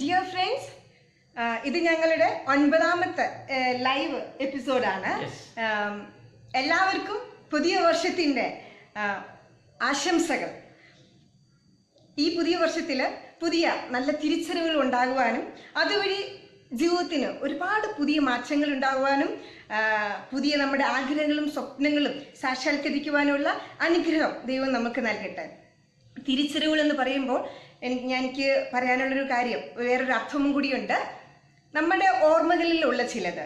Dear friends ഇത് ഞങ്ങളുടെ ഒൻപതാമത്തെ ലൈവ് എപ്പിസോഡാണ് Yes. എല്ലാവർക്കും പുതിയ വർഷത്തിന്റെ ആശംസകൾ. ഈ പുതിയ വർഷത്തിൽ പുതിയ നല്ല തിരിച്ചറിവുകൾ ഉണ്ടാകുവാനും അതുവഴി ജീവിതത്തിന് ഒരുപാട് പുതിയ മാറ്റങ്ങൾ ഉണ്ടാകുവാനും പുതിയ നമ്മുടെ ആഗ്രഹങ്ങളും സ്വപ്നങ്ങളും സാക്ഷാത്കരിക്കുവാനുള്ള അനുഗ്രഹം ദൈവം നമുക്ക് നൽകട്ടെ. തിരിച്ചറിവുകൾ എന്ന് പറയുമ്പോൾ എനിക്ക് എനിക്ക് പറയാനുള്ളൊരു കാര്യം വേറൊരു അർത്ഥവും കൂടിയുണ്ട്. നമ്മുടെ ഓർമ്മകളിലുള്ള ചിലത്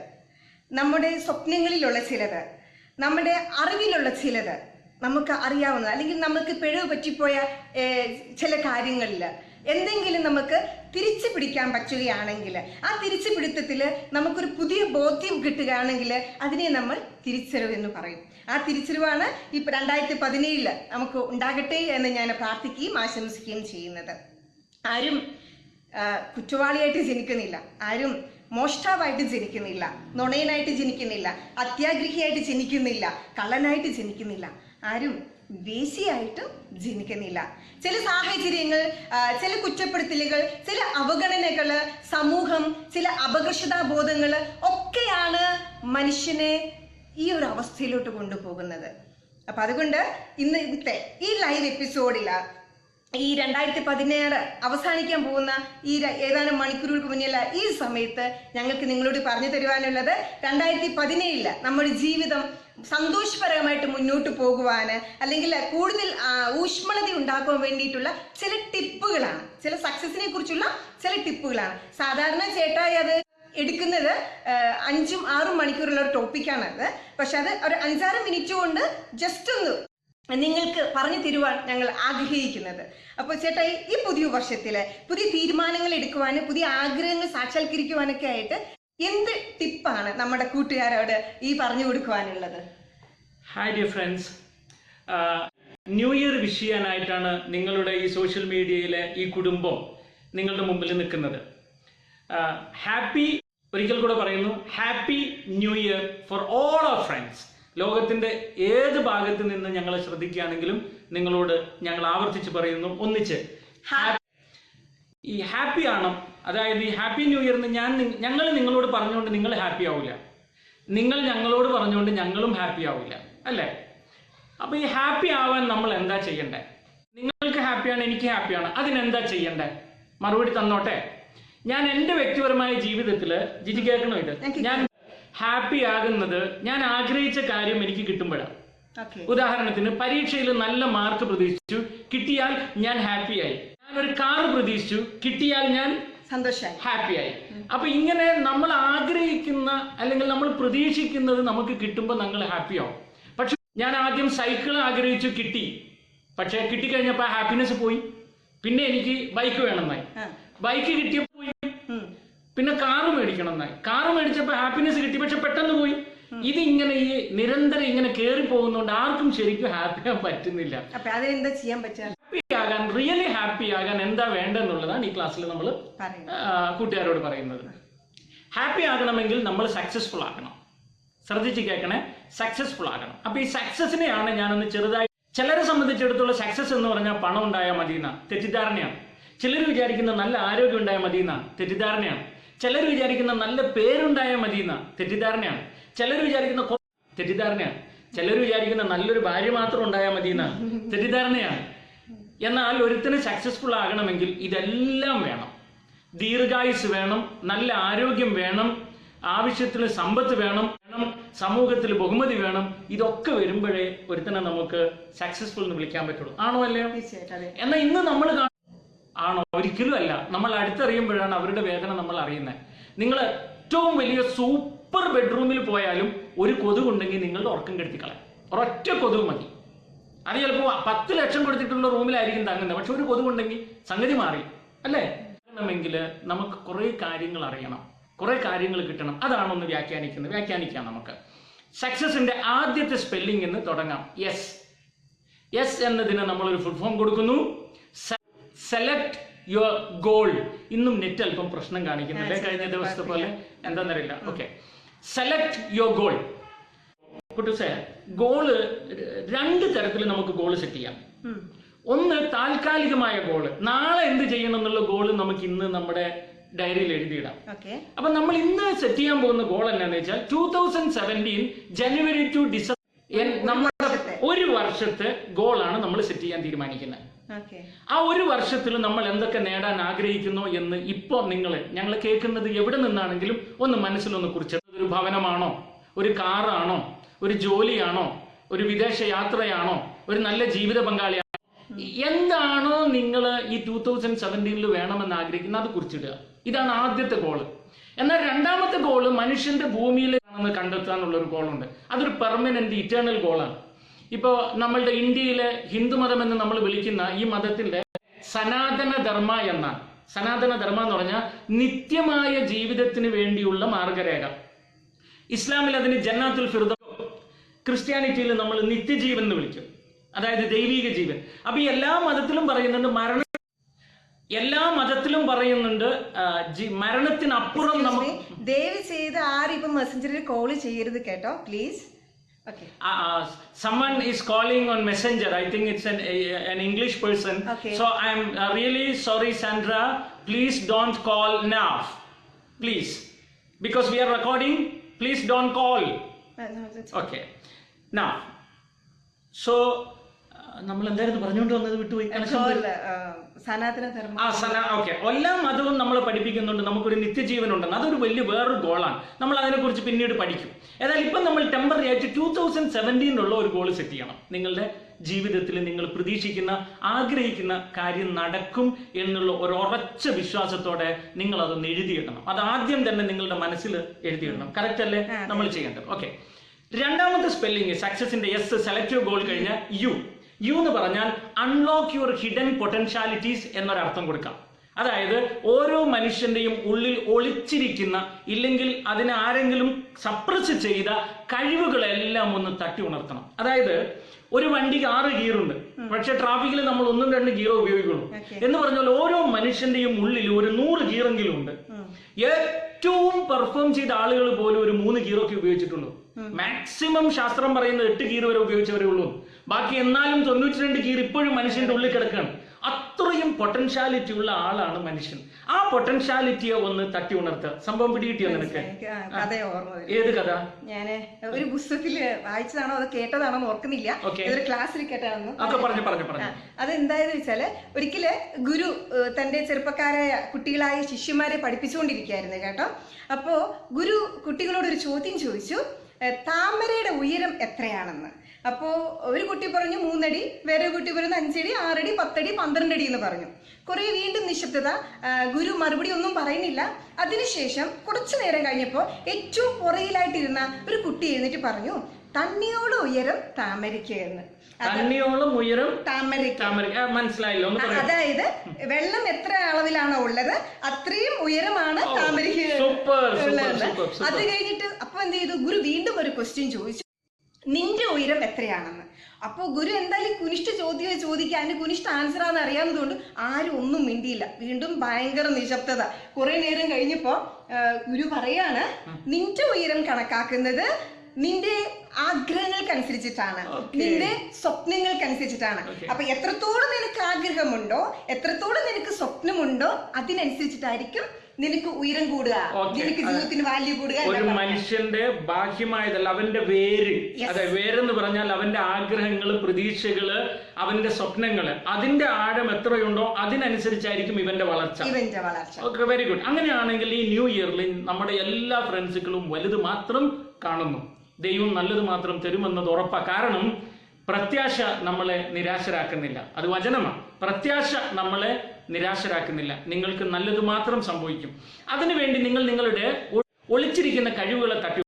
നമ്മുടെ സ്വപ്നങ്ങളിലുള്ള ചിലത് നമ്മുടെ അറിവിലുള്ള ചിലത് നമുക്ക് അറിയാവുന്നത് അല്ലെങ്കിൽ നമുക്ക് പിഴവ് പറ്റിപ്പോയ ചില കാര്യങ്ങളിൽ എന്തെങ്കിലും നമുക്ക് തിരിച്ചു പിടിക്കാൻ പറ്റുകയാണെങ്കിൽ ആ തിരിച്ചു പിടുത്തത്തിൽ നമുക്കൊരു പുതിയ ബോധ്യം കിട്ടുകയാണെങ്കിൽ അതിനെ നമ്മൾ തിരിച്ചറിവ് എന്ന് പറയും. ആ തിരിച്ചറിവാണ് ഈ രണ്ടായിരത്തി പതിനേഴിൽ നമുക്ക് ഉണ്ടാകട്ടെ എന്ന് ഞാൻ പ്രാർത്ഥിക്കുകയും ആശംസിക്കുകയും ചെയ്യുന്നത്. ആരും കുറ്റവാളിയായിട്ട് ജനിക്കുന്നില്ല. ആരും മോഷ്ടാവായിട്ട് ജനിക്കുന്നില്ല. നുണയനായിട്ട് ജനിക്കുന്നില്ല. അത്യാഗ്രഹിയായിട്ട് ജനിക്കുന്നില്ല. കള്ളനായിട്ട് ജനിക്കുന്നില്ല. ആരും വേശിയായിട്ടും ജനിക്കുന്നില്ല. ചില സാഹചര്യങ്ങൾ ചില കുറ്റപ്പെടുത്തലുകൾ ചില അവഗണനകൾ സമൂഹം ചില അപകർഷതാബോധങ്ങൾ ഒക്കെയാണ് മനുഷ്യനെ ഈ ഒരു അവസ്ഥയിലോട്ട് കൊണ്ടുപോകുന്നത്. അപ്പൊ അതുകൊണ്ട് ഇന്ന് ഇന്നത്തെ ഈ ലൈവ് എപ്പിസോഡിൽ ഈ രണ്ടായിരത്തി പതിനേഴ് അവസാനിക്കാൻ പോകുന്ന ഈ ഏതാനും മണിക്കൂറുകൾക്ക് മുന്നിലുള്ള ഈ സമയത്ത് ഞങ്ങൾക്ക് നിങ്ങളോട് പറഞ്ഞു തരുവാനുള്ളത് രണ്ടായിരത്തി പതിനേഴിൽ നമ്മുടെ ജീവിതം സന്തോഷപരമായിട്ട് മുന്നോട്ട് പോകുവാന് അല്ലെങ്കിൽ കൂടുതൽ ഊഷ്മളത ഉണ്ടാക്കുവാൻ വേണ്ടിയിട്ടുള്ള ചില ടിപ്പുകളാണ്. ചില സക്സസിനെ കുറിച്ചുള്ള ചില ടിപ്പുകളാണ്. സാധാരണ ചേട്ടായി അത് എടുക്കുന്നത് അഞ്ചും ആറും മണിക്കൂറുള്ള ഒരു ടോപ്പിക്കാണ് അത് പക്ഷെ അത് ഒരു അഞ്ചാറ് മിനിറ്റ് കൊണ്ട് ജസ്റ്റ് ഒന്ന് നിങ്ങൾക്ക് പറഞ്ഞു തരുവാൻ ഞങ്ങൾ ആഗ്രഹിക്കുന്നത്. അപ്പോൾ ചേട്ടാ ഈ- പുതിയ വർഷത്തിൽ പുതിയ തീരുമാനങ്ങൾ എടുക്കുവാനും പുതിയ ആഗ്രഹങ്ങൾ സാക്ഷാത്കരിക്കുവാനൊക്കെ ആയിട്ട് എന്ത് ടിപ്പാണ് നമ്മുടെ കൂട്ടുകാരോട് ഈ പറഞ്ഞു കൊടുക്കുവാനുള്ളത്? Hi dear friends new year wish ചെയ്യാനായിട്ടാണ് നിങ്ങളുടെ ഈ സോഷ്യൽ മീഡിയയിലെ ഈ കുടുംബം നിങ്ങളുടെ മുമ്പിൽ നിൽക്കുന്നത്. ഹാപ്പി ഒരിക്കൽ കൂടെ പറയുന്നു happy new year for all our friends ലോകത്തിന്റെ ഏത് ഭാഗത്ത് നിന്ന് ഞങ്ങളെ ശ്രദ്ധിക്കുകയാണെങ്കിലും നിങ്ങളോട് ഞങ്ങൾ ആവർത്തിച്ച് പറയുന്നു. ഒന്നിച്ച്. ഈ ഹാപ്പി ആണ്. അതായത് ഈ ഹാപ്പി ന്യൂ ഇയറിന് ഞാൻ ഞങ്ങൾ നിങ്ങളോട് പറഞ്ഞുകൊണ്ട് നിങ്ങൾ ഹാപ്പി ആവില്ല നിങ്ങൾ ഞങ്ങളോട് പറഞ്ഞുകൊണ്ട് ഞങ്ങളും ഹാപ്പി ആവില്ല അല്ലേ? അപ്പൊ ഈ ഹാപ്പി ആവാൻ നമ്മൾ എന്താ ചെയ്യണ്ടേ? നിങ്ങൾക്ക് ഹാപ്പിയാണ് എനിക്ക് ഹാപ്പിയാണ്. അതിനെന്താ ചെയ്യണ്ടേ? മറുപടി തന്നോട്ടെ. ഞാൻ എന്റെ വ്യക്തിപരമായ ജീവിതത്തിൽ ജിജി കേൾക്കണോ ഇത്? ഞാൻ ഹാപ്പി ആകുന്നത് ഞാൻ ആഗ്രഹിച്ച കാര്യം എനിക്ക് കിട്ടുമ്പോഴാണ്. ഉദാഹരണത്തിന് പരീക്ഷയിൽ നല്ല മാർക്ക് പ്രതീക്ഷിച്ചു കിട്ടിയാൽ ഞാൻ ഹാപ്പിയായി ഞാൻ ഒരു കാർ പ്രതീക്ഷിച്ചു കിട്ടിയാൽ ഞാൻ സന്തോഷായി. ഹാപ്പിയായി അപ്പൊ ഇങ്ങനെ നമ്മൾ ആഗ്രഹിക്കുന്ന അല്ലെങ്കിൽ നമ്മൾ പ്രതീക്ഷിക്കുന്നത് നമുക്ക് കിട്ടുമ്പോൾ നമ്മൾ ഹാപ്പിയാവും പക്ഷെ ഞാൻ ആദ്യം സൈക്കിൾ ആഗ്രഹിച്ചു കിട്ടി. പക്ഷെ കിട്ടിക്കഴിഞ്ഞപ്പോൾ ഹാപ്പിനെസ് പോയി. പിന്നെ എനിക്ക് ബൈക്ക് വേണമെന്നായി ബൈക്ക് ഉം. പിന്നെ കാറ് മേടിക്കണം എന്നായി. കാറ് മേടിച്ചപ്പോൾ ഹാപ്പിനെസ് കിട്ടി പക്ഷെ പെട്ടെന്ന് പോയി. ഇതിങ്ങനെ ഇങ്ങനെ ഈ നിരന്തരം ഇങ്ങനെ കേറി പോകുന്നതുകൊണ്ട് ആർക്കും ശരിക്കും ഹാപ്പി ആകാൻ പറ്റുന്നില്ല. ചെയ്യാൻ പറ്റുക ഹാപ്പി ആകാൻ റിയലി ഹാപ്പി ആകാൻ എന്താ വേണ്ടെന്നുള്ളതാണ് ഈ ക്ലാസ്സിൽ നമ്മൾ കൂട്ടുകാരോട് പറയുന്നത്. ഹാപ്പി ആകണമെങ്കിൽ നമ്മൾ സക്സസ്ഫുൾ ആക്കണം ശ്രദ്ധിച്ച് കേൾക്കണേ സക്സസ്ഫുൾ ആകണം. അപ്പൊ ഈ സക്സസിനെയാണ് ഞാനൊന്ന് ചെറുതായി ചിലരെ സംബന്ധിച്ചിടത്തോളം സക്സസ് എന്ന് പറഞ്ഞാൽ പണം ഉണ്ടായാൽ മതി എന്നാണ് തെറ്റിദ്ധാരണയാണ്. ചിലർ വിചാരിക്കുന്ന നല്ല ആരോഗ്യം ഉണ്ടായാൽ മതി എന്നാണ് തെറ്റിദ്ധാരണയാണ്. ചിലർ വിചാരിക്കുന്ന നല്ല പേരുണ്ടായാൽ മതി എന്നാ തെറ്റിദ്ധാരണയാണ്. ചിലർ വിചാരിക്കുന്ന തെറ്റിദ്ധാരണയാണ്. ചിലർ വിചാരിക്കുന്ന നല്ലൊരു ഭാര്യ മാത്രം ഉണ്ടായാൽ മതി എന്നാ തെറ്റിദ്ധാരണയാണ്. എന്നാൽ ഒരുത്തിന് സക്സസ്ഫുൾ ആകണമെങ്കിൽ ഇതെല്ലാം വേണം. ദീർഘായുസ് വേണം നല്ല ആരോഗ്യം വേണം ആവശ്യത്തിന് സമ്പത്ത് വേണം വേണം സമൂഹത്തിൽ ബഹുമതി വേണം. ഇതൊക്കെ വരുമ്പോഴേ ഒരുത്തനെ നമുക്ക് സക്സസ്ഫുൾ എന്ന് വിളിക്കാൻ പറ്റുള്ളൂ. ആണോ അല്ലയോ? എന്നാൽ ഇന്ന് നമ്മൾ ആണോ? ഒരിക്കലും അല്ല. നമ്മൾ അടുത്തറിയുമ്പോഴാണ് അവരുടെ വേദന നമ്മൾ അറിയുന്നത്. നിങ്ങൾ ഏറ്റവും വലിയ സൂപ്പർ ബെഡ്റൂമിൽ പോയാലും ഒരു കൊതുകുണ്ടെങ്കിൽ നിങ്ങളുടെ ഉറക്കം കെടുത്തിക്കളയാം ഒരൊറ്റ കൊതുക് മതി. അത് ചിലപ്പോൾ പത്ത് ലക്ഷം കൊടുത്തിട്ടുള്ള റൂമിലായിരിക്കും തങ്ങുന്നത്. പക്ഷെ ഒരു കൊതുകുണ്ടെങ്കിൽ സംഗതി മാറി. അല്ലേ? ണമെങ്കിൽ നമുക്ക് കുറേ കാര്യങ്ങൾ അറിയണം. കുറേ കാര്യങ്ങൾ കിട്ടണം. അതാണ് ഒന്ന് വ്യാഖ്യാനിക്കുന്നത്. വ്യാഖ്യാനിക്കാം നമുക്ക്. സക്സസിന്റെ ആദ്യത്തെ സ്പെല്ലിംഗ് എന്ന് തുടങ്ങാം. യെസ് യെസ് എന്നതിന് നമ്മളൊരു ഫുൾ ഫോം കൊടുക്കുന്നു. സെലക്ട് യുവർ ഗോൾ ഇന്നും നെറ്റ് അല്പം പ്രശ്നം കാണിക്കുന്നുണ്ട്. കഴിഞ്ഞ ദിവസത്തെ പോലെ എന്താണെന്നറിയില്ല ഓക്കെ സെലക്ട് യുവർ ഗോൾ കുട്ടൂസെ ഗോൾ രണ്ട് തരത്തിൽ നമുക്ക് ഗോൾ സെറ്റ് ചെയ്യാം. ഒന്ന് താൽക്കാലികമായ ഗോൾ നാളെ എന്ത് ചെയ്യണം എന്നുള്ള ഗോൾ നമുക്ക് ഇന്ന് നമ്മുടെ ഡയറിയിൽ എഴുതിയിടാം. അപ്പൊ നമ്മൾ ഇന്ന് സെറ്റ് ചെയ്യാൻ പോകുന്ന ഗോൾ എന്നാന്ന് വെച്ചാൽ two thousand seventeen January to December നമ്മുടെ ഒരു വർഷത്തെ ഗോളാണ് നമ്മൾ സെറ്റ് ചെയ്യാൻ തീരുമാനിക്കുന്നത്. ആ ഒരു വർഷത്തിൽ നമ്മൾ എന്തൊക്കെ നേടാൻ ആഗ്രഹിക്കുന്നു എന്ന് ഇപ്പോൾ നിങ്ങൾ ഞങ്ങൾ കേൾക്കുന്നത് എവിടെ നിന്നാണെങ്കിലും ഒന്ന് മനസ്സിലൊന്ന് കുറിച്ച്. ഒരു ഭവനമാണോ? ഒരു കാറാണോ? ഒരു ജോലിയാണോ? ഒരു വിദേശ യാത്രയാണോ? ഒരു നല്ല ജീവിത പങ്കാളിയാണോ? എന്താണോ നിങ്ങൾ ഈ ടൂ തൗസൻഡ് സെവന്റീനിൽ വേണമെന്ന് ആഗ്രഹിക്കുന്നത് അത് കുറിച്ചിടുക. ഇതാണ് ആദ്യത്തെ ഗോൾ എന്നാൽ രണ്ടാമത്തെ ഗോൾ മനുഷ്യന്റെ ഭൂമിയിൽ ആണെന്ന് കണ്ടെത്താനുള്ള ഒരു ഗോളുണ്ട് അതൊരു പെർമനന്റ് ഇറ്റേണൽ ഗോളാണ് ഇപ്പോൾ നമ്മളുടെ ഇന്ത്യയിലെ ഹിന്ദുമതം എന്ന് നമ്മൾ വിളിക്കുന്ന ഈ മതത്തിന്റെ സനാതന ധർമ്മ സനാതനധർമ്മ സനാതന ധർമ്മ എന്ന് പറഞ്ഞാൽ നിത്യമായ ജീവിതത്തിന് വേണ്ടിയുള്ള മാർഗരേഖ. ഇസ്ലാമിൽ അതിന് ജന്നാത്തുൽ ഫിർദോ ക്രിസ്ത്യാനിറ്റിയിൽ നമ്മൾ നിത്യജീവൻ എന്ന് വിളിക്കും. അതായത് ദൈവിക ജീവൻ. അപ്പൊ എല്ലാ മതത്തിലും പറയുന്നുണ്ട് മരണ എല്ലാ മതത്തിലും പറയുന്നുണ്ട് മരണത്തിനപ്പുറം നമ്മൾ ദയവ് ചെയ്ത് ആരും ഇപ്പൊ മെസ്സഞ്ചറിൽ കോൾ ചെയ്യരുത് കേട്ടോ please Okay. Uh, uh, someone is calling on Messenger. I think it's an a, an English person. Okay. So I'm uh, really sorry, Sandra. Please don't call now. Please, because we are recording. Please don't call. Uh, okay. Now, so നമ്മൾ എന്തായിരുന്നു പറഞ്ഞുകൊണ്ട് വന്നത്? വിട്ടുപോയി. സനാതന ധർമ്മ. ആ സന okay. എല്ലാ മതവും നമ്മൾ പഠിപ്പിക്കുന്നുണ്ട്. നമുക്കൊരു നിത്യജീവൻ ഉണ്ടെന്ന് അതൊരു വലിയ വേറൊരു ഗോളാണ്. നമ്മൾ അതിനെക്കുറിച്ച് പിന്നീട് പഠിക്കും. ഏതായാലും ഇപ്പം നമ്മൾ ടെമ്പററി ആയിട്ട് ടൂ തൗസൻഡ് സെവന്റീനിലുള്ള ഒരു ഗോൾ സെറ്റ് ചെയ്യണം. നിങ്ങളുടെ ജീവിതത്തിൽ നിങ്ങൾ പ്രതീക്ഷിക്കുന്ന ആഗ്രഹിക്കുന്ന കാര്യം നടക്കും എന്നുള്ള ഒരു ഉറച്ച വിശ്വാസത്തോടെ നിങ്ങൾ അതൊന്ന് എഴുതിയിടണം അത് ആദ്യം തന്നെ നിങ്ങളുടെ മനസ്സിൽ എഴുതിയിടണം കറക്റ്റ് അല്ലേ? നമ്മൾ ചെയ്യേണ്ടത്. ഓക്കെ. രണ്ടാമത്തെ സ്പെല്ലിംഗ് സക്സസിന്റെ എസ് സെലക്റ്റീവ് ഗോൾ കഴിഞ്ഞ യു യു എന്ന് പറഞ്ഞാൽ അൺലോക്ക് യുവർ ഹിഡൻ പൊട്ടൻഷ്യാലിറ്റീസ് എന്നൊരർത്ഥം കൊടുക്കാം. അതായത് ഓരോ മനുഷ്യന്റെയും ഉള്ളിൽ ഒളിച്ചിരിക്കുന്ന ഇല്ലെങ്കിൽ അതിനെ ആരെങ്കിലും സപ്രസ് ചെയ്ത കഴിവുകളെല്ലാം ഒന്ന് തട്ടി ഉണർത്തണം. അതായത് ഒരു വണ്ടിക്ക് ആറ് ഗിയറുണ്ട് പക്ഷെ ട്രാഫിക്കിൽ നമ്മൾ ഒന്നും രണ്ട് ഗിയർ ഉപയോഗിക്കുള്ളൂ. എന്ന് പറഞ്ഞാൽ ഓരോ മനുഷ്യന്റെയും ഉള്ളിൽ ഒരു നൂറ് ഗിയറെങ്കിലും ഉണ്ട്. ഏറ്റവും പെർഫോം ചെയ്ത ആളുകൾ പോലും ഒരു മൂന്ന് ഗിയറൊക്കെ ഉപയോഗിച്ചിട്ടുള്ളൂ. മാക്സിമം ശാസ്ത്രം പറയുന്നത് എട്ട് കീറ് വരെ ഉപയോഗിച്ചവരേ ഉള്ളൂ. ബാക്കി എന്നാലും തൊണ്ണൂറ്റി രണ്ട് ഗിയർ ഇപ്പോഴും മനുഷ്യന്റെ ഉള്ളിൽ കിടക്കുകയാണ് അത്രയും പൊട്ടൻഷ്യാലിറ്റി ഉള്ള ആളാണ് മനുഷ്യൻ. ആ പൊട്ടൻഷ്യാലിറ്റിയെ ഒന്ന് തട്ടി ഉണർത്തുക. സംഭവം പിടികിട്ടിയോ നിനക്ക്? ഏത് കഥ? ഞാൻ ഒരു പുസ്തകത്തിൽ വായിച്ചതാണോ അത് കേട്ടതാണോ ഓർക്കുന്നില്ല. ഒരു ക്ലാസ്സിൽ കേട്ടതാണെന്ന് പറഞ്ഞു പറഞ്ഞു പറഞ്ഞു. അതെന്തായെന്ന് വെച്ചാൽ ഒരിക്കൽ ഗുരു തന്റെ ചെറുപ്പക്കാരായ കുട്ടികളായ ശിഷ്യന്മാരെ പഠിപ്പിച്ചുകൊണ്ടിരിക്കുകയായിരുന്നു കേട്ടോ. അപ്പോ ഗുരു കുട്ടികളോട് ഒരു ചോദ്യം ചോദിച്ചു. താമരയുടെ ഉയരം എത്രയാണെന്ന്. അപ്പോൾ ഒരു കുട്ടി പറഞ്ഞു മൂന്നടി വേറെ കുട്ടി പറഞ്ഞു അഞ്ചടി ആറടി പത്തടി പന്ത്രണ്ട് അടി എന്ന് പറഞ്ഞു. കുറെ വീണ്ടും നിശബ്ദത. ഗുരു മറുപടി ഒന്നും പറയുന്നില്ല. അതിനുശേഷം കുറച്ചു നേരം കഴിഞ്ഞപ്പോൾ ഏറ്റവും പുറകിലായിട്ടിരുന്ന ഒരു കുട്ടി എഴുന്നേറ്റ് പറഞ്ഞു തണ്ണിയോട് ഉയരം താമരയ്ക്ക് എന്ന് തണ്ണിയോളം ഉയരം താമരയ്ക്ക്. താമരയ്ക്ക്. മനസ്സിലായില്ലോ. അതായത് വെള്ളം എത്ര അളവിലാണോ ഉള്ളത് അത്രയും ഉയരമാണ് താമരയ്ക്ക് ഉള്ളത്. അത് കഴിഞ്ഞിട്ട് അപ്പൊ എന്ത് ചെയ്തു? ഗുരു വീണ്ടും ഒരു ക്വസ്റ്റ്യൻ ചോദിച്ചു. നിന്റെ ഉയരം എത്രയാണെന്ന്. അപ്പോൾ ഗുരു എന്തായാലും കുനിഷ്ഠ ചോദ്യം ചോദിക്കുക. അതിന് കുനിഷ്ഠ ആൻസർ ആണെന്ന് അറിയാവുന്നതുകൊണ്ട് ആരും ഒന്നും മിണ്ടിയില്ല. വീണ്ടും ഭയങ്കര നിശബ്ദത. കുറെ നേരം കഴിഞ്ഞപ്പോ ഗുരു പറയാണ് നിന്റെ ഉയരം കണക്കാക്കുന്നത് നിന്റെ ആഗ്രഹങ്ങൾക്കനുസരിച്ചിട്ടാണ്. നിന്റെ സ്വപ്നങ്ങൾക്കനുസരിച്ചിട്ടാണ്. അപ്പൊ എത്രത്തോളം നിനക്ക് ആഗ്രഹമുണ്ടോ എത്രത്തോളം നിനക്ക് സ്വപ്നമുണ്ടോ അതിനനുസരിച്ചിട്ടായിരിക്കും നിനക്ക് ഉയരം കൂടുക. നിനക്ക് ജീവിതത്തിന് വാല്യൂ കൂടുക ഒരു. മനുഷ്യന്റെ ബാഹ്യമായതല്ല അവന്റെ വേര്. അതെ വേരെന്ന് പറഞ്ഞാൽ അവന്റെ ആഗ്രഹങ്ങൾ പ്രതീക്ഷകൾ അവന്റെ സ്വപ്നങ്ങൾ. അതിന്റെ ആഴം എത്രയുണ്ടോ അതിനനുസരിച്ചായിരിക്കും ഇവന്റെ വളർച്ച. ഇവന്റെ വളർച്ച. ഓക്കെ വെരി ഗുഡ് അങ്ങനെയാണെങ്കിൽ ഈ ന്യൂ ഇയറിൽ നമ്മുടെ എല്ലാ ഫ്രണ്ട്സുകളും വലുത് മാത്രം കാണുന്നു. ദൈവം നല്ലത് മാത്രം തരുമെന്നത് ഉറപ്പാ. കാരണം പ്രത്യാശ നമ്മളെ നിരാശരാക്കുന്നില്ല. അത് വചനമാണ് പ്രത്യാശ നമ്മളെ നിരാശരാക്കുന്നില്ല. നിങ്ങൾക്ക് നല്ലത് മാത്രം സംഭവിക്കും. അതിനുവേണ്ടി നിങ്ങൾ നിങ്ങളുടെ ഒളിച്ചിരിക്കുന്ന കഴിവുകളെ തട്ടി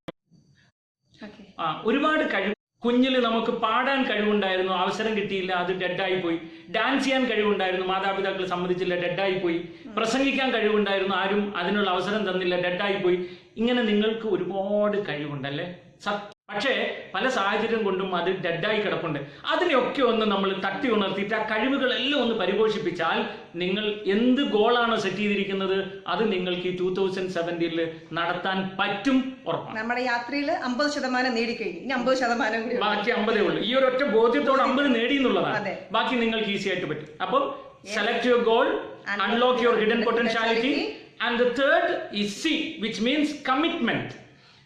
ആ ഒരുപാട് കഴിവ് കുഞ്ഞിൽ നമുക്ക് പാടാൻ കഴിവുണ്ടായിരുന്നു അവസരം കിട്ടിയില്ല അത് ഡെഡായി പോയി. ഡാൻസ് ചെയ്യാൻ കഴിവുണ്ടായിരുന്നു മാതാപിതാക്കൾ സമ്മതിച്ചില്ല ഡെഡായി പോയി. പ്രസംഗിക്കാൻ കഴിവുണ്ടായിരുന്നു ആരും അതിനുള്ള അവസരം തന്നില്ല ഡെഡായി പോയി. ഇങ്ങനെ നിങ്ങൾക്ക് ഒരുപാട് കഴിവുണ്ടല്ലേ? പക്ഷേ പല സാഹചര്യം കൊണ്ടും അത് ഡെഡായി കിടപ്പുണ്ട്. അതിനെയൊക്കെ ഒന്ന് നമ്മൾ തട്ടി ഉണർത്തിയിട്ട് ആ കഴിവുകളെല്ലാം ഒന്ന് പരിപോഷിപ്പിച്ചാൽ നിങ്ങൾ എന്ത് ഗോളാണ് സെറ്റ് ചെയ്തിരിക്കുന്നത് അത് നിങ്ങൾക്ക് ഈ ടൂ തൗസൻഡ് സെവന്റീനിൽ നടത്താൻ പറ്റും ഉറപ്പാണ്. നമ്മുടെ യാത്രയിൽ അമ്പത് ശതമാനം നേടിക്കഴിഞ്ഞു ഇനി അമ്പത് ശതമാനം. ബാക്കി അമ്പതേ ഉള്ളൂ. ഈ ഒരൊറ്റ ബോധ്യത്തോട് അമ്പത് നേടി എന്നുള്ളതാണ്. ബാക്കി നിങ്ങൾക്ക് ഈസി ആയിട്ട് പറ്റും. അപ്പം select your goal unlock your hidden potentiality and the third is C which means commitment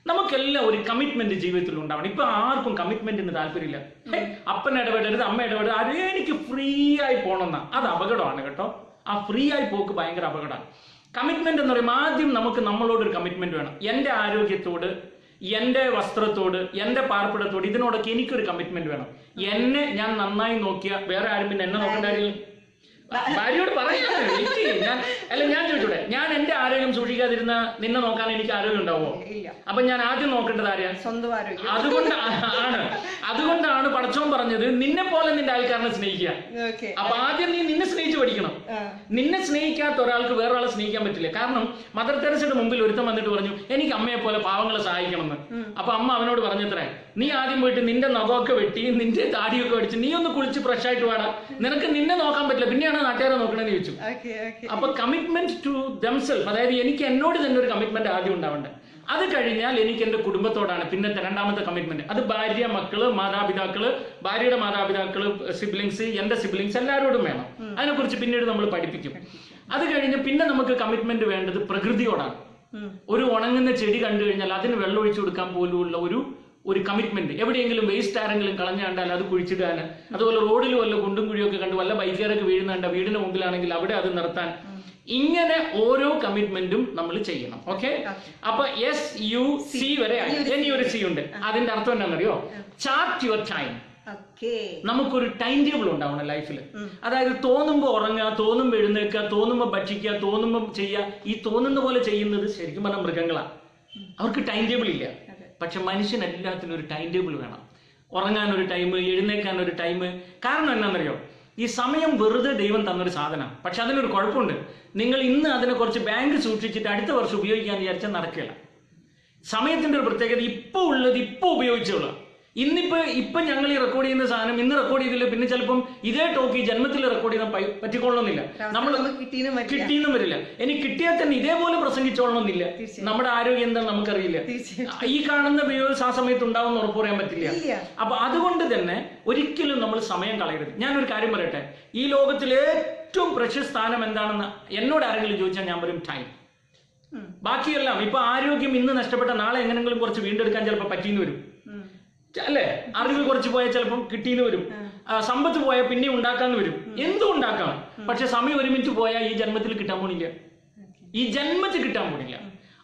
നമുക്കെല്ലാം ഒരു കമ്മിറ്റ്മെന്റ് ജീവിതത്തിൽ ഉണ്ടാവണം. ഇപ്പൊ ആർക്കും കമ്മിറ്റ്മെന്റിന് താല്പര്യമില്ല. അപ്പൻ ഇടപെടരുത് അമ്മ ഇടപെടരുത് അത് എനിക്ക് ഫ്രീ ആയി പോകണമെന്ന അത് അപകടമാണ് കേട്ടോ. ആ ഫ്രീ ആയി പോക്ക് ഭയങ്കര അപകടമാണ്. കമ്മിറ്റ്മെന്റ് എന്ന് പറയുമ്പോൾ ആദ്യം നമുക്ക് നമ്മളോട് ഒരു കമ്മിറ്റ്മെന്റ് വേണം. എന്റെ ആരോഗ്യത്തോട് എന്റെ വസ്ത്രത്തോട് എന്റെ പാർപ്പിടത്തോട് ഇതിനോടൊക്കെ എനിക്കൊരു കമ്മിറ്റ്മെന്റ് വേണം. എന്നെ ഞാൻ നന്നായി നോക്കിയ വേറെ ആരും പിന്നെ എന്നെ നോക്കേണ്ട കാര്യമില്ല. ഭാര്യയോട് പറയാം. ഞാൻ അല്ല ഞാൻ ചോദിച്ചോട്ടെ ഞാൻ എന്റെ ആരോഗ്യം സൂക്ഷിക്കാതിരുന്ന നിന്നെ നോക്കാൻ എനിക്ക് ആരോഗ്യം ഉണ്ടാവുമോ? അപ്പൊ ഞാൻ ആദ്യം നോക്കേണ്ടത് ആരെയാ സ്വന്തം ആരോഗ്യം. അതുകൊണ്ട് ആണ്. അതുകൊണ്ടാണ് പടച്ചോൻ പറഞ്ഞത് നിന്നെ പോലെ നിന്റെ ആൾക്കാരനെ സ്നേഹിക്കുക. അപ്പൊ ആദ്യം നീ നിന്നെ സ്നേഹിച്ച് പഠിക്കണം. നിന്നെ സ്നേഹിക്കാത്ത ഒരാൾക്ക് വേറൊരാളെ സ്നേഹിക്കാൻ പറ്റില്ല. കാരണം മദർ തെരസയുടെ മുമ്പിൽ ഒരുത്തം വന്നിട്ട് പറഞ്ഞു എനിക്ക് അമ്മയെ പോലെ പാവങ്ങളെ സഹായിക്കണമെന്ന്. അപ്പൊ അമ്മ അവനോട് പറഞ്ഞത്രേ നീ ആദ്യം പോയിട്ട് നിന്റെ നഖമൊക്കെ വെട്ടി നിന്റെ താടിയൊക്കെ വെടിച്ച് നീ ഒന്ന് കുളിച്ച് ഫ്രഷ് ആയിട്ട് വാടാ. നിനക്ക് നിന്നെ നോക്കാൻ പറ്റില്ല. പിന്നെയാണ് നാട്ടുകാരെ നോക്കണമെന്ന് ചോദിച്ചു. അപ്പൊ കമ്മിറ്റ്മെന്റ് ടു ദംസെൽഫ് അതായത് എനിക്ക് എന്നോട് തന്നെ ഒരു കമ്മിറ്റ്മെന്റ് ആദ്യം ഉണ്ടാവേണ്ടത് അത് കഴിഞ്ഞാൽ എനിക്ക് എന്റെ കുടുംബത്തോടാണ്. പിന്നത്തെ രണ്ടാമത്തെ കമ്മിറ്റ്മെന്റ് അത് ഭാര്യ മക്കൾ മാതാപിതാക്കൾ ഭാര്യയുടെ മാതാപിതാക്കൾ സിബ്ലിങ്സ് എന്റെ സിബ്ലിങ്സ് എല്ലാവരോടും വേണം. അതിനെക്കുറിച്ച് പിന്നീട് നമ്മൾ പഠിപ്പിക്കും. അത് കഴിഞ്ഞ് പിന്നെ നമുക്ക് കമ്മിറ്റ്മെന്റ് വേണ്ടത് പ്രകൃതിയോടാണ്. ഒരു ഉണങ്ങുന്ന ചെടി കണ്ടു കഴിഞ്ഞാൽ അതിന് വെള്ളം ഒഴിച്ചു കൊടുക്കാൻ പോലുമുള്ള ഒരു ഒരു കമ്മിറ്റ്മെന്റ് എവിടെയെങ്കിലും വേസ്റ്റ് ആരെങ്കിലും കളഞ്ഞാണ്ടാൽ അത് കുഴിച്ചിടാൻ. അതുപോലെ റോഡിൽ വല്ല കുണ്ടും കുഴിയൊക്കെ കണ്ട് വല്ല ബൈക്കുകാരൊക്കെ വീഴുന്നുണ്ട് വീടിന്റെ മുമ്പിലാണെങ്കിൽ അവിടെ അത് നിർത്താൻ. ഇങ്ങനെ ഓരോ കമ്മിറ്റ്മെന്റും നമ്മൾ ചെയ്യണം. ഓക്കെ അപ്പൊ എസ് യു സി വരെ. ഇനി ഒരു സി ഉണ്ട്. അതിന്റെ അർത്ഥം എന്താണെന്നറിയോ? ചാർട്ട് യുവർ ടൈം നമുക്കൊരു ടൈം ടേബിൾ ഉണ്ടാവണം ലൈഫിൽ അതായത് തോന്നുമ്പോൾ ഉറങ്ങുക തോന്നുമ്പോൾ എഴുന്നേൽക്കുക തോന്നുമ്പോൾ ഭക്ഷിക്കുക തോന്നുമ്പോൾ ചെയ്യുക. ഈ തോന്നുന്ന പോലെ ചെയ്യുന്നത് ശരിക്കും പറഞ്ഞ മൃഗങ്ങളാണ് അവർക്ക് ടൈം ടേബിൾ ഇല്ല. പക്ഷെ മനുഷ്യൻ എല്ലാത്തിനും ഒരു ടൈം ടേബിൾ വേണം. ഉറങ്ങാൻ ഒരു ടൈം എഴുന്നേക്കാൻ ഒരു ടൈം കാരണം എന്താണെന്നറിയോ? ഈ സമയം വെറുതെ ദൈവം തന്നൊരു സാധനം. പക്ഷെ അതിനൊരു കുഴപ്പമുണ്ട്. നിങ്ങൾ ഇന്ന് അതിനെ കുറച്ച് ബാങ്ക് സൂക്ഷിച്ചിട്ട് അടുത്ത വർഷം ഉപയോഗിക്കാൻ വിചാരിച്ചാൽ നടക്കില്ല സമയത്തിന്റെ ഒരു പ്രത്യേകത ഇപ്പൊ ഉള്ളത് ഇപ്പൊ ഉപയോഗിച്ചോളൂ ഇന്നിപ്പോ ഇപ്പൊ ഞങ്ങൾ ഈ റെക്കോർഡ് ചെയ്യുന്ന സാധനം ഇന്ന് റെക്കോർഡ് ചെയ്തില്ല. പിന്നെ ചിലപ്പം ഇതേ ടോക്ക് ഈ ജന്മത്തിൽ റെക്കോർഡ് പ- പറ്റിക്കൊള്ളണമെന്നില്ല. നമ്മൾ കിട്ടിയെന്ന് വരില്ല. ഇനി കിട്ടിയാൽ തന്നെ ഇതേപോലെ പ്രസംഗിച്ചോളണമെന്നില്ല. നമ്മുടെ ആരോഗ്യം എന്താണെന്ന് നമുക്കറിയില്ല. ഈ കാണുന്ന വ്യൂസ് ആ സമയത്ത് ഉണ്ടാവും ഉറപ്പ് പറയാൻ പറ്റില്ല അപ്പൊ അതുകൊണ്ട് തന്നെ ഒരിക്കലും നമ്മൾ സമയം കളയരുത്. ഞാനൊരു കാര്യം പറയട്ടെ. ഈ ലോകത്തിൽ ഏറ്റവും പ്രശസ്ത സ്ഥാനം എന്താണെന്ന് എന്നോട് ആരെങ്കിലും ചോദിച്ചാൽ ഞാൻ പറയും ടൈം ബാക്കിയെല്ലാം ഇപ്പൊ ആരോഗ്യം ഇന്ന് നഷ്ടപ്പെട്ട നാളെ എങ്ങനെങ്കിലും കുറച്ച് വീണ്ടെടുക്കാൻ ചിലപ്പോൾ പറ്റിയെന്ന് വരും. അല്ലേ? അറിവ് കുറച്ച് പോയാൽ ചിലപ്പം കിട്ടിയെന്ന് വരും. സമ്പത്ത് പോയാൽ പിന്നെ ഉണ്ടാക്കാന്ന് വരും. എന്തും ഉണ്ടാക്കാം. പക്ഷെ സമയം ഒരുമിച്ച് പോയാൽ ഈ ജന്മത്തിൽ കിട്ടാൻ പോണില്ല. ഈ ജന്മത്തിൽ കിട്ടാൻ പോണില്ല.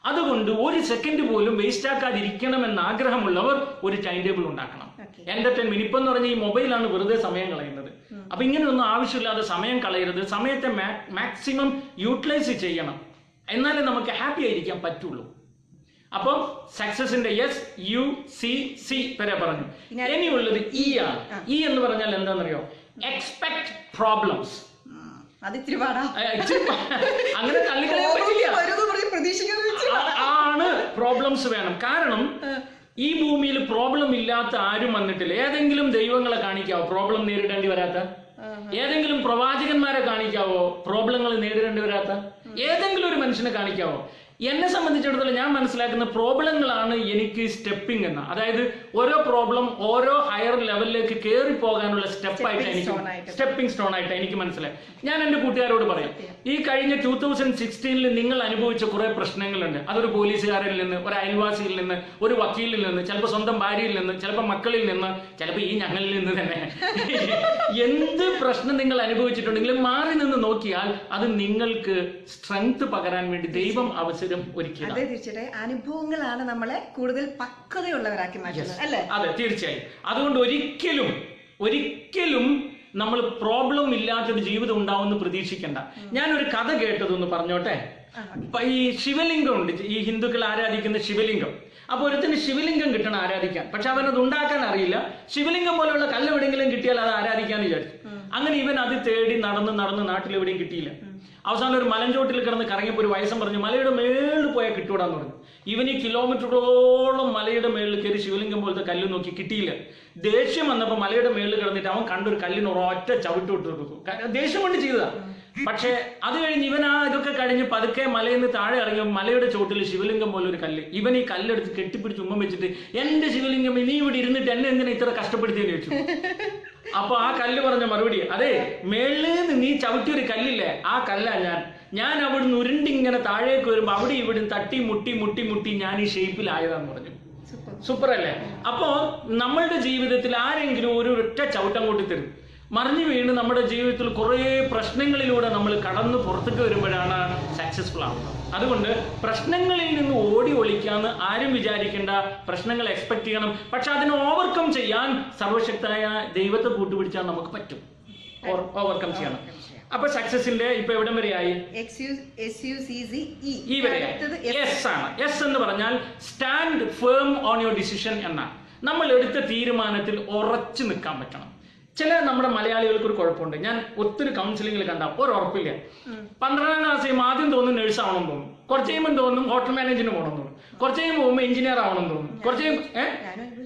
അതുകൊണ്ട് ഒരു സെക്കൻഡ് പോലും വേസ്റ്റ് ആക്കാതിരിക്കണമെന്ന് ആഗ്രഹമുള്ളവർ ഒരു ടൈം ടേബിൾ ഉണ്ടാക്കണം. എന്റർടൈൻമെന്റ് ഇപ്പം എന്ന് പറഞ്ഞാൽ ഈ മൊബൈലാണ് വെറുതെ സമയം കളയുന്നത്. അപ്പൊ ഇങ്ങനെയൊന്നും ആവശ്യമില്ലാതെ സമയം കളയരുത്. സമയത്തെ മാക്സിമം യൂട്ടിലൈസ് ചെയ്യണം. എന്നാലേ നമുക്ക് ഹാപ്പി ആയിരിക്കാൻ പറ്റുള്ളൂ. അപ്പം സക്സസിന്റെ എസ് യു സി സി വരെ പറഞ്ഞു. ഇനിയുള്ളത് ഇ ആണ്. ഇ എന്ന് പറഞ്ഞാൽ എന്താണെന്നറിയോ? എക്സ്പെക്ട് പ്രോബ്ലംസ് പാടാ. അങ്ങനെ തള്ളിക്കളയാൻ പറ്റില്ല. ആണ് പ്രോബ്ലംസ് വേണം. കാരണം ഈ ഭൂമിയിൽ പ്രോബ്ലം ഇല്ലാത്ത ആരും വന്നിട്ടില്ല. ഏതെങ്കിലും ദൈവങ്ങളെ കാണിക്കാവോ പ്രോബ്ലം നേരിടേണ്ടി വരാത്ത? ഏതെങ്കിലും പ്രവാചകന്മാരെ കാണിക്കാവോ പ്രോബ്ലങ്ങൾ നേരിടേണ്ടി വരാത്ത? ഏതെങ്കിലും ഒരു മനുഷ്യനെ കാണിക്കാവോ? എന്നെ സംബന്ധിച്ചിടത്തോളം ഞാൻ മനസ്സിലാക്കുന്ന പ്രോബ്ലങ്ങളാണ് എനിക്ക് സ്റ്റെപ്പിംഗ് എന്ന. അതായത് ഓരോ പ്രോബ്ലം ഓരോ ഹയർ ലെവലിലേക്ക് കയറി പോകാനുള്ള സ്റ്റെപ്പായിട്ട് എനിക്ക് സ്റ്റെപ്പിംഗ് സ്റ്റോൺ ആയിട്ട് എനിക്ക് മനസ്സിലായി ഞാൻ എന്റെ കൂട്ടുകാരോട് പറയാം ഈ കഴിഞ്ഞ ടൂ തൗസൻഡ് സിക്സ്റ്റീനിൽ നിങ്ങൾ അനുഭവിച്ച കുറെ പ്രശ്നങ്ങളുണ്ട്. അതൊരു പോലീസുകാരിൽ നിന്ന് ഒരു അയൽവാസിയിൽ നിന്ന് ഒരു വക്കീലിൽ നിന്ന് ചിലപ്പോൾ സ്വന്തം ഭാര്യയിൽ നിന്ന് ചിലപ്പോൾ മക്കളിൽ നിന്ന് ചിലപ്പോൾ ഈ ഞങ്ങളിൽ നിന്ന് തന്നെ. എന്ത് പ്രശ്നം നിങ്ങൾ അനുഭവിച്ചിട്ടുണ്ടെങ്കിലും മാറി നിന്ന് നോക്കിയാൽ അത് നിങ്ങൾക്ക് സ്ട്രെങ്ത് പകരാൻ വേണ്ടി ദൈവം അവസരം ഒരുക്കിയതാണ്. അതെ തീർച്ചയായിട്ടും. അനുഭവങ്ങളാണ് നമ്മളെ കൂടുതൽ പക്വതയുള്ളവരാക്കി മാറ്റുന്നത് അല്ലേ? അതെ തീർച്ചയായും. അതുകൊണ്ട് ഒരിക്കലും ഒരിക്കലും നമ്മൾ പ്രോബ്ലം ഇല്ലാത്തൊരു ജീവിതം ഉണ്ടാവുമെന്ന് പ്രതീക്ഷിക്കണ്ട. ഞാനൊരു കഥ കേട്ടതൊന്ന് പറഞ്ഞോട്ടെ? ഈ ശിവലിംഗം ഉണ്ട്. ഈ ഹിന്ദുക്കൾ ആരാധിക്കുന്ന ശിവലിംഗം. അപ്പൊ ഒരുത്തിന് ശിവലിംഗം കിട്ടണം ആരാധിക്കാൻ. പക്ഷെ അവനത് ഉണ്ടാക്കാൻ അറിയില്ല. ശിവലിംഗം പോലെയുള്ള കല്ലെവിടെങ്കിലും കിട്ടിയാൽ അത് ആരാധിക്കാന്ന് വിചാരിച്ചു. അങ്ങനെ ഇവൻ അത് തേടി നടന്ന് നടന്ന് നാട്ടിൽ എവിടെയും കിട്ടിയില്ല അവസാനം ഒരു മലഞ്ചോട്ടിൽ കിടന്ന് കറങ്ങിയപ്പോൾ ഒരു വയസ്സം പറഞ്ഞു മലയുടെ മേളിൽ പോയാൽ കിട്ടൂടാന്ന് പറഞ്ഞു. ഇവൻ ഈ കിലോമീറ്ററോളം മലയുടെ മേളിൽ കയറി ശിവലിംഗം പോലത്തെ കല്ല് നോക്കി കിട്ടിയില്ല. ദേഷ്യം വന്നപ്പോൾ മലയുടെ മേളിൽ കിടന്നിട്ട് അവൻ കണ്ടൊരു കല്ലിന് ഒരൊറ്റ ചവിട്ട് വിട്ട് കൊടുത്തു. ദേഷ്യം കൊണ്ട് ചെയ്തതാണ് പക്ഷേ അത് കഴിഞ്ഞ് ഇവൻ ആ ഇതൊക്കെ കഴിഞ്ഞ് പതുക്കെ മലയിൽ നിന്ന് താഴെ ഇറങ്ങി മലയുടെ ചോട്ടിൽ ശിവലിംഗം പോലെ ഒരു കല്ല്. ഇവൻ ഈ കല്ലെടുത്ത് കെട്ടിപ്പിടിച്ച് ഉമ്മ വെച്ചിട്ട് എന്റെ ശിവലിംഗം ഇനി ഇവിടെ ഇരുന്നിട്ട് എന്നെ എന്തിനാ ഇത്ര കഷ്ടപ്പെടുത്തിയെന്ന് ചോദിച്ചു? അപ്പൊ ആ കല്ല് പറഞ്ഞ മറുപടി അതെ മേളിൽ നിന്ന് നീ ചവിട്ടിയൊരു കല്ലില്ലേ? ആ കല്ലാ ഞാൻ. ഞാൻ അവിടുന്ന് ഉരുണ്ടിങ്ങനെ താഴേക്ക് വരുമ്പോ അവിടെ ഇവിടുന്ന് തട്ടി മുട്ടി മുട്ടി മുട്ടി ഞാൻ ഈ ഷേപ്പിലായതാന്ന് പറഞ്ഞു. സൂപ്പർ. സൂപ്പർ അല്ലേ അപ്പോ നമ്മളുടെ ജീവിതത്തിൽ ആരെങ്കിലും ഒരു ഒറ്റ ചവിട്ടം കൂട്ടി തരും. മറിഞ്ഞു വീണ് നമ്മുടെ ജീവിതത്തിൽ കുറേ പ്രശ്നങ്ങളിലൂടെ നമ്മൾ കടന്ന് പുറത്തേക്ക് വരുമ്പോഴാണ് സക്സസ്ഫുൾ ആവുന്നത്. അതുകൊണ്ട് പ്രശ്നങ്ങളിൽ നിന്ന് ഓടി ഒളിക്കാന്ന് ആരും വിചാരിക്കേണ്ട പ്രശ്നങ്ങൾ എക്സ്പെക്ട് ചെയ്യണം. പക്ഷെ അതിനെ ഓവർകം ചെയ്യാൻ സർവശക്തായ ദൈവത്തെ കൂട്ടുപിടിച്ചാൽ നമുക്ക് പറ്റും. ഓവർകം ചെയ്യണം. അപ്പൊ സക്സസിന്റെ ഇപ്പൊ എവിടം വരെയായി? എസ് ഈ എസ് ആണ്. എസ് എന്ന് പറഞ്ഞാൽ stand firm on your decision എന്നാണ്. നമ്മൾ എടുത്ത തീരുമാനത്തിൽ ഉറച്ചു നിൽക്കാൻ പറ്റണം. ചില നമ്മുടെ മലയാളികൾക്ക് ഒരു കുഴപ്പമുണ്ട്. ഞാൻ ഒത്തിരി കൗൺസിലിംഗിൽ കണ്ട ഒരു ഉറപ്പില്ല. പന്ത്രണ്ടാം ക്ലാസ് ആദ്യം തോന്നുന്നു നഴ്സ് ആവണം തോന്നും കുറച്ച് കഴിയുമ്പോൾ തോന്നും? ഹോട്ടൽ മാനേജറിന് പോകണം തോന്നും. കുറച്ച് കഴിയുമ്പോൾ പോകുമ്പോൾ എഞ്ചിനീയർ ആവണം തോന്നും. കുറച്ച്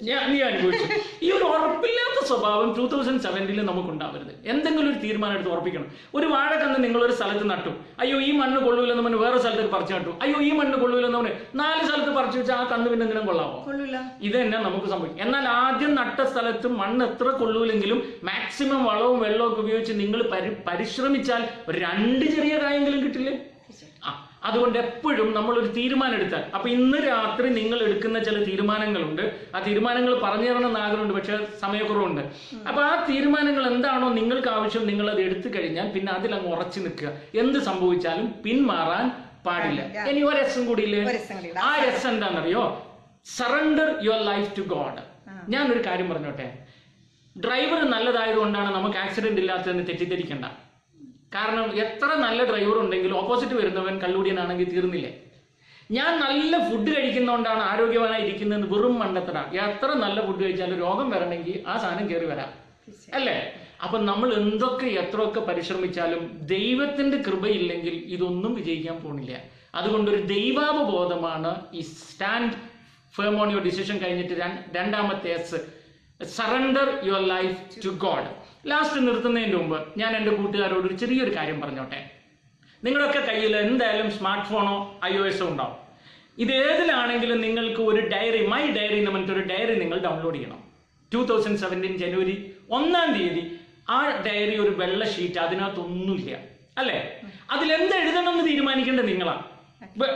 ഞാൻ നീ അനുഭവിച്ചു. ഈ ഒരു ഉറപ്പില്ലാത്ത സ്വഭാവം ടൂ തൗസൻഡ് സെവന്റിൽ നമുക്ക് ഉണ്ടാവരുത് എന്തെങ്കിലും ഒരു തീരുമാനം എടുത്ത് ഉറപ്പിക്കണം. ഒരു വാഴക്കന്ന് നിങ്ങൾ ഒരു സ്ഥലത്ത് നട്ടു. അയ്യോ ഈ മണ്ണ് കൊള്ളൂലെന്ന് പറഞ്ഞ് വേറെ സ്ഥലത്ത് പറിച്ചു നട്ടു. അയ്യോ ഈ മണ്ണ് കൊള്ളൂലെന്ന് പറഞ്ഞ് നാല് സ്ഥലത്ത് പറിച്ചു വെച്ചാൽ ആ കന്ന് പിന്നെ എന്തിനും കൊള്ളാവോ? ഇത് തന്നെ നമുക്ക് സംഭവിക്കും. എന്നാൽ ആദ്യം നട്ട സ്ഥലത്ത് മണ്ണ് എത്ര കൊള്ളൂലെങ്കിലും മാക്സിമം വളവും വെള്ളവും ഒക്കെ ഉപയോഗിച്ച് നിങ്ങൾ പരിശ്രമിച്ചാൽ ഒരു രണ്ട് ചെറിയ കായെങ്കിലും കിട്ടില്ലേ? ആ അതുകൊണ്ട് എപ്പോഴും നമ്മൾ ഒരു തീരുമാനം എടുത്താൽ അപ്പൊ ഇന്ന് രാത്രി നിങ്ങൾ എടുക്കുന്ന ചില തീരുമാനങ്ങളുണ്ട്. ആ തീരുമാനങ്ങൾ പറഞ്ഞു തരണം ആഗ്രഹമുണ്ട് പക്ഷെ സമയക്കുറവുണ്ട്. അപ്പൊ ആ തീരുമാനങ്ങൾ എന്താണോ നിങ്ങൾക്ക് ആവശ്യം നിങ്ങൾ അത് എടുത്തു കഴിഞ്ഞാൽ പിന്നെ അതിൽ അങ്ങ് ഉറച്ചു നിൽക്കുക. എന്ത് സംഭവിച്ചാലും പിന്മാറാൻ പാടില്ല. ഇനി ഒരു രസം കൂടിയില്ലേ? ആ രസം എന്താണെന്നറിയോ? Surrender your life to God ഞാനൊരു ഒരു കാര്യം പറഞ്ഞോട്ടെ? ഡ്രൈവർ നല്ലതായത് കൊണ്ടാണ് നമുക്ക് ആക്സിഡന്റ് ഇല്ലാത്തതെന്ന് തെറ്റിദ്ധരിക്കണ്ട. കാരണം എത്ര നല്ല ഡ്രൈവർ ഉണ്ടെങ്കിലും ഓപ്പോസിറ്റ് വരുന്നവൻ കല്ലൂടിയനാണെങ്കിൽ തീർന്നില്ലേ? ഞാൻ നല്ല ഫുഡ് കഴിക്കുന്നതുകൊണ്ടാണ് ആരോഗ്യവാനായി ഇരിക്കുന്നതെന്ന് വെറും മണ്ടത്തര എത്ര നല്ല ഫുഡ് കഴിച്ചാലും രോഗം വരണമെങ്കിൽ ആ സാധനം കയറി വരാം. അല്ലേ? അപ്പൊ നമ്മൾ എന്തൊക്കെ എത്രയൊക്കെ പരിശ്രമിച്ചാലും ദൈവത്തിന്റെ കൃപയില്ലെങ്കിൽ ഇതൊന്നും വിജയിക്കാൻ പോണില്ല. അതുകൊണ്ട് ഒരു ദൈവാവബോധമാണ് ഈ സ്റ്റാൻഡ് ഫേമോണിയോ ഓൺ യുവർ ഡിസിഷൻ കഴിഞ്ഞിട്ട് രണ്ട്- രണ്ടാമത്തെ S surrender your life to God last നിർത്തുന്നതിന് മുമ്പ് ഞാൻ എന്റെ കൂട്ടുകാരോട് ഒരു ചെറിയൊരു കാര്യം പറഞ്ഞോട്ടെ. നിങ്ങളുടെയൊക്കെ കയ്യിൽ എന്തായാലും സ്മാർട്ട് ഫോണോ ഐ ഒ എസോ ഉണ്ടാവും. ഇത് ഏതിലാണെങ്കിലും നിങ്ങൾക്ക് ഒരു ഡയറി മൈ ഡയറി എന്ന് പറഞ്ഞിട്ട് ഒരു ഡയറി നിങ്ങൾ ഡൗൺലോഡ് ചെയ്യണം. ടൂ തൗസൻഡ് സെവന്റീൻ ജനുവരി ഒന്നാം തീയതി ആ ഡയറി ഒരു വെള്ള ഷീറ്റ് അതിനകത്തൊന്നുമില്ല. അല്ലേ? അതിൽ എന്ത് എഴുതണം എന്ന് തീരുമാനിക്കേണ്ടത് നിങ്ങളാണ്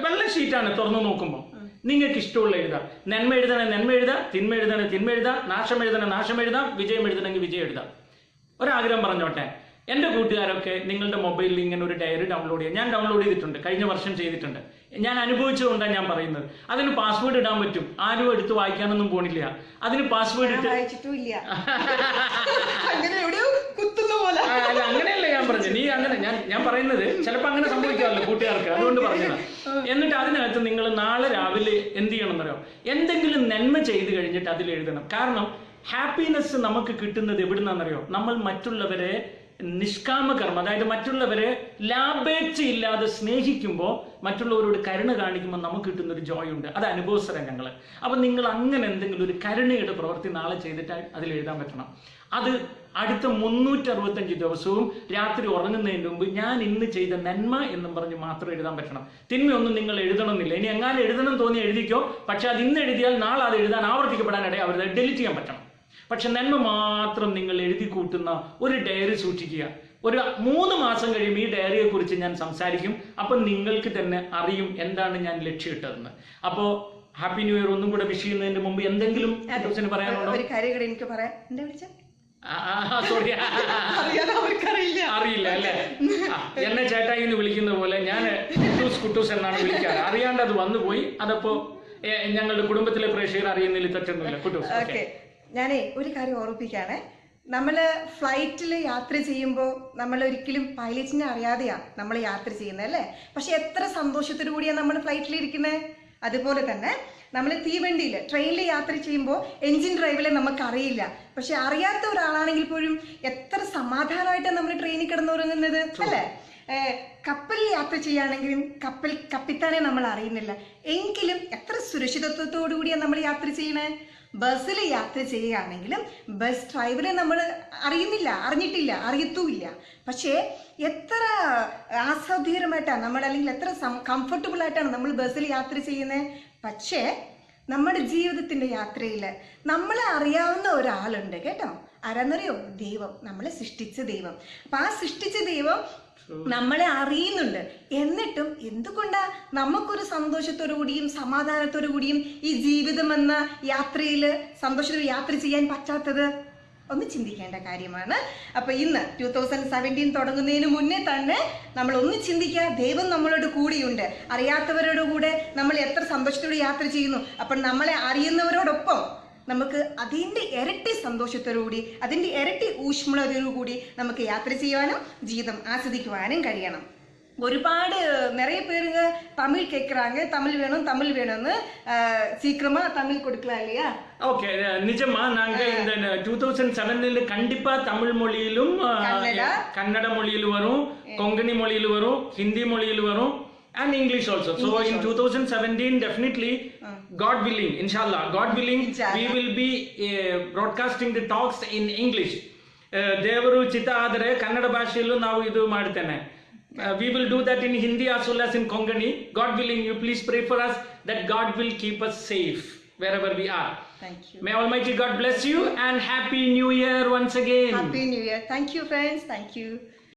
വെള്ള ഷീറ്റാണ് തുറന്നു നോക്കുമ്പോൾ നിങ്ങൾക്ക് ഇഷ്ടമുള്ള എഴുതാം. നന്മ എഴുതണേ നന്മ എഴുതാം തിന്മ എഴുതണേ തിന്മ എഴുതാം നാശം എഴുതണേ നാശം എഴുതാം വിജയം എഴുതണമെങ്കിൽ വിജയം എഴുതാം. ഒരാഗ്രഹം പറഞ്ഞോട്ടെ. എന്റെ കൂട്ടുകാരൊക്കെ നിങ്ങളുടെ മൊബൈലിൽ ഇങ്ങനെ ഒരു ഡയറി ഡൗൺലോഡ് ചെയ്യാം. ഞാൻ ഡൗൺലോഡ് ചെയ്തിട്ടുണ്ട്. കഴിഞ്ഞ വർഷം ചെയ്തിട്ടുണ്ട്. ഞാൻ അനുഭവിച്ചുകൊണ്ടാണ് ഞാൻ പറയുന്നത്. അതിന് പാസ്വേഡ് ഇടാൻ പറ്റും. ആരും എടുത്ത് വായിക്കാനൊന്നും പോണില്ല. അതിന് പാസ്വേഡ് ഇട്ട് അല്ല അങ്ങനെയല്ല ഞാൻ പറഞ്ഞത്. നീ അങ്ങനെ ഞാൻ ഞാൻ പറയുന്നത് ചിലപ്പോൾ അങ്ങനെ സംഭവിക്കാമല്ലോ കൂട്ടുകാർക്ക്. അതുകൊണ്ട് പറഞ്ഞത്. എന്നിട്ട് അതിനകത്ത് നിങ്ങൾ നാളെ രാവിലെ എന്ത് ചെയ്യണം എന്നറിയോ എന്തെങ്കിലും നന്മ ചെയ്ത് കഴിഞ്ഞിട്ട് അതിൽ എഴുതണം. കാരണം ഹാപ്പിനെസ് നമുക്ക് കിട്ടുന്നത് എവിടുന്നാണെന്നറിയോ? നമ്മൾ മറ്റുള്ളവരെ നിഷ്കാമകർമ്മം അതായത് മറ്റുള്ളവരെ ലാഭേച്ഛയില്ലാതെ സ്നേഹിക്കുമ്പോൾ മറ്റുള്ളവരോട് കരുണ കാണിക്കുമ്പോൾ നമുക്ക് കിട്ടുന്ന ഒരു ജോയ് ഉണ്ട് അത് അനുഭവസ്ഥരം ഞങ്ങൾ അപ്പം നിങ്ങൾ അങ്ങനെ എന്തെങ്കിലും ഒരു കരുണയുടെ പ്രവൃത്തി നാളെ ചെയ്തിട്ട് അതിൽ എഴുതാൻ പറ്റണം. അത് അടുത്ത മുന്നൂറ്റി അറുപത്തഞ്ച് ദിവസവും രാത്രി ഉറങ്ങുന്നതിന് മുമ്പ് ഞാൻ ഇന്ന് ചെയ്ത നന്മ എന്നും പറഞ്ഞ് മാത്രം എഴുതാൻ പറ്റണം. തിന്മയൊന്നും നിങ്ങൾ എഴുതണമെന്നില്ല. ഇനി എങ്ങാനും എഴുതണം തോന്നി എഴുതിക്കോ. പക്ഷെ അത് ഇന്ന് എഴുതിയാൽ നാളെ അത് എഴുതാൻ ഡെലിറ്റ് ഡിലീറ്റ് ചെയ്യാൻ പറ്റണം. പക്ഷെ നന്മ മാത്രം നിങ്ങൾ എഴുതി കൂട്ടുന്ന ഒരു ഡയറി സൂക്ഷിക്കുക. ഒരു മൂന്ന് മാസം കഴിയുമ്പോൾ ഈ ഡയറിയെ കുറിച്ച് ഞാൻ സംസാരിക്കും. അപ്പം നിങ്ങൾക്ക് തന്നെ അറിയും എന്താണ് ഞാൻ ലക്ഷ്യമിട്ടതെന്ന്. അപ്പോൾ ഹാപ്പി ന്യൂ ഇയർ ഒന്നും കൂടെ വിഷ് ചെയ്യുന്നതിന് മുമ്പ് എന്തെങ്കിലും പറയാനുണ്ടോ? ഒരു കാര്യം കൂടെ എനിക്ക് പറയാം. എന്താ സോറി അവർക്കറിയില്ല. അറിയില്ല അല്ലേ? എന്നെ ചേട്ടായി എന്ന് വിളിക്കുന്ന പോലെ ഞാൻ കുട്ടൂസ് കുട്ടൂസ് എന്നാണ് വിളിക്കാറ്. അറിയാണ്ട് അത് വന്നുപോയി. അതപ്പോ ഞങ്ങളുടെ കുടുംബത്തിലെ പ്രേക്ഷകർ അറിയുന്നതിൽ തെറ്റൊന്നുമില്ല. കുട്ടൂസ് ഓക്കെ. ഞാനേ ഒരു കാര്യം ഓർമ്മിപ്പിക്കാണ് നമ്മൾ ഫ്ലൈറ്റിൽ യാത്ര ചെയ്യുമ്പോൾ നമ്മൾ ഒരിക്കലും പൈലറ്റിനെ അറിയാതെയാണ് നമ്മൾ യാത്ര ചെയ്യുന്നത് അല്ലേ? പക്ഷെ എത്ര സന്തോഷത്തോടു കൂടിയാണ് നമ്മൾ ഫ്ലൈറ്റിൽ ഇരിക്കുന്നത് അതുപോലെ തന്നെ നമ്മൾ തീവണ്ടിയിൽ ട്രെയിനിൽ യാത്ര ചെയ്യുമ്പോൾ എൻജിൻ ഡ്രൈവിലെ നമുക്ക് അറിയില്ല പക്ഷെ അറിയാത്ത ഒരാളാണെങ്കിൽ പോലും എത്ര സമാധാനമായിട്ടാണ് നമ്മൾ ട്രെയിനിൽ കിടന്നുറങ്ങുന്നത് അല്ലേ? ഏഹ് കപ്പലിൽ യാത്ര ചെയ്യുകയാണെങ്കിലും കപ്പൽ കപ്പിത്താനെ നമ്മൾ അറിയുന്നില്ല. എങ്കിലും എത്ര സുരക്ഷിതത്വത്തോടു കൂടിയാണ് നമ്മൾ യാത്ര ചെയ്യണേ? ബസ്സിൽ യാത്ര ചെയ്യുകയാണെങ്കിലും ബസ് ഡ്രൈവറെ നമ്മൾ അറിയുന്നില്ല അറിഞ്ഞിട്ടില്ല അറിയത്തുമില്ല. പക്ഷേ എത്ര ആസ്വാദ്യകരമായിട്ടാണ് നമ്മൾ അല്ലെങ്കിൽ എത്ര കംഫർട്ടബിൾ ആയിട്ടാണ് നമ്മൾ ബസ്സിൽ യാത്ര ചെയ്യുന്നത് പക്ഷേ നമ്മുടെ ജീവിതത്തിന്റെ യാത്രയിൽ നമ്മളെ അറിയാവുന്ന ഒരാളുണ്ട് കേട്ടോ. ആരാന്നറിയോ? ദൈവം. നമ്മളെ സൃഷ്ടിച്ച ദൈവം. അപ്പൊ ആ സൃഷ്ടിച്ച ദൈവം നമ്മളെ അറിയുന്നുണ്ട്. എന്നിട്ടും എന്തുകൊണ്ടാ നമുക്കൊരു സന്തോഷത്തോടു കൂടിയും സമാധാനത്തോടു കൂടിയും ഈ ജീവിതം എന്ന യാത്രയിൽ സന്തോഷത്തോടെ യാത്ര ചെയ്യാൻ പറ്റാത്തത്? ഒന്ന് ചിന്തിക്കേണ്ട കാര്യമാണ്. അപ്പൊ ഇന്ന് ടു തൗസൻഡ് സെവന്റീൻ തുടങ്ങുന്നതിന് മുന്നേ തന്നെ നമ്മൾ ഒന്ന് ചിന്തിക്കുക. ദൈവം നമ്മളോട് കൂടിയുണ്ട്. അറിയാത്തവരോട് കൂടെ നമ്മൾ എത്ര സന്തോഷത്തോടെ യാത്ര ചെയ്യുന്നു. അപ്പം നമ്മളെ അറിയുന്നവരോടൊപ്പം നമുക്ക് അതിന്റെ ഇരട്ടി സന്തോഷത്തോടുകൂടി അതിന്റെ ഇരട്ടി ഊഷ്മളതയോടുകൂടി നമുക്ക് യാത്ര ചെയ്യുവാനും ജീവിതം ആസ്വദിക്കുവാനും കഴിയണം. ഒരുപാട് நிறைய பேருங்க தமிழ் கேட்குறாங்க தமிழ் வேணும் தமிழ் வேணும்னு அஹ், சீக்கிரமா தமிழ் கொடுக்கலாம் இல்லையா ஓகே நிஜமா நாங்க இந்த டூ தௌசண்ட் செவன்ல கண்டிப்பா தமிழ் மொழியிலும் அஹ், கன்னடா. கன்னட மொழியில் வரும் கொங்கணி மொழியில் வரும் ஹிந்தி மொழியில் வரும் and english also so in 2017 definitely god willing inshallah god willing Inshallah. we will be uh, broadcasting the talks in english Uh, ದೇವರು ಚಿತ್ತ ಆದರೆ ಕನ್ನಡ ಭಾಷೆಯಲ್ಲೂ ನಾವು ಇದು ಮಾಡ್ತೇನೆ Uh, we will do that in Hindi as well as in Konkani. God willing, you please pray for us that God will keep us safe wherever we are. Thank you. May Almighty God bless you and Happy New Year once again. Happy New Year. Thank you, friends. Thank you.